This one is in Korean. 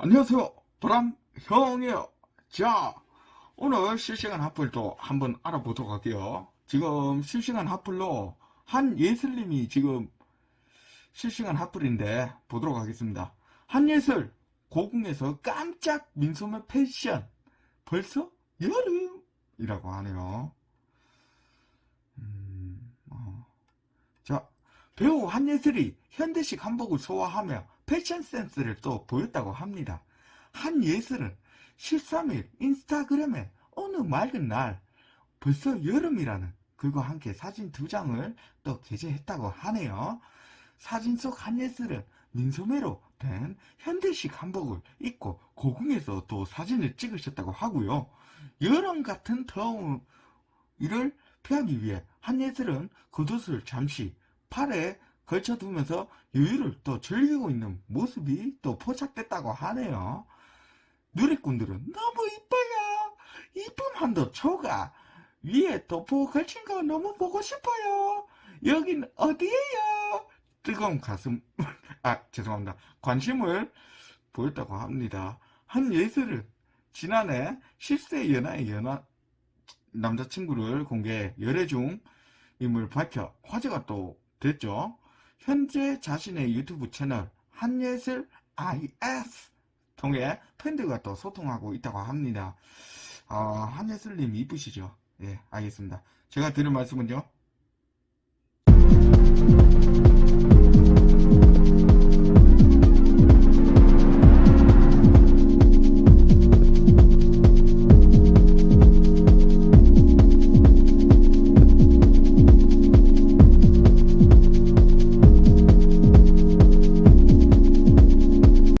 안녕하세요. 보람형이에요. 자, 오늘 실시간 핫플도 한번 알아보도록 할게요. 지금 실시간 핫플로 한예슬님이 지금 실시간 핫플인데 보도록 하겠습니다. 한예슬 고궁에서 깜짝 민소매 패션 벌써 여름이라고 하네요. 음, 어. 자, 배우 한예슬이 현대식 한복을 소화하며 패션 센스를 또 보였다고 합니다. 한예슬은 13일 인스타그램에 어느 맑은 날 벌써 여름이라는 글과 함께 사진 두 장을 또 게재했다고 하네요. 사진 속 한예슬은 민소매로 된 현대식 한복을 입고 고궁에서 또 사진을 찍으셨다고 하고요. 여름 같은 더운 이를 피하기 위해 한예슬은 겉옷을 잠시 팔에 걸쳐두면서 여유를 또 즐기고 있는 모습이 또 포착됐다고 하네요. 누리꾼들은 너무 이뻐요. 이쁨 한도 초가 위에 도포 걸친 거 너무 보고 싶어요. 여긴 어디예요? 뜨거운 가슴, 아, 죄송합니다. 관심을 보였다고 합니다. 한 예슬은 지난해 10세 연하의 연하, 남자친구를 공개 열애 중임을 밝혀 화제가 또 됐죠. 현재 자신의 유튜브 채널 한예슬 IS 통해 팬들과 또 소통하고 있다고 합니다. 아, 한예슬님 이쁘시죠? 예, 알겠습니다. 제가 드릴 말씀은요.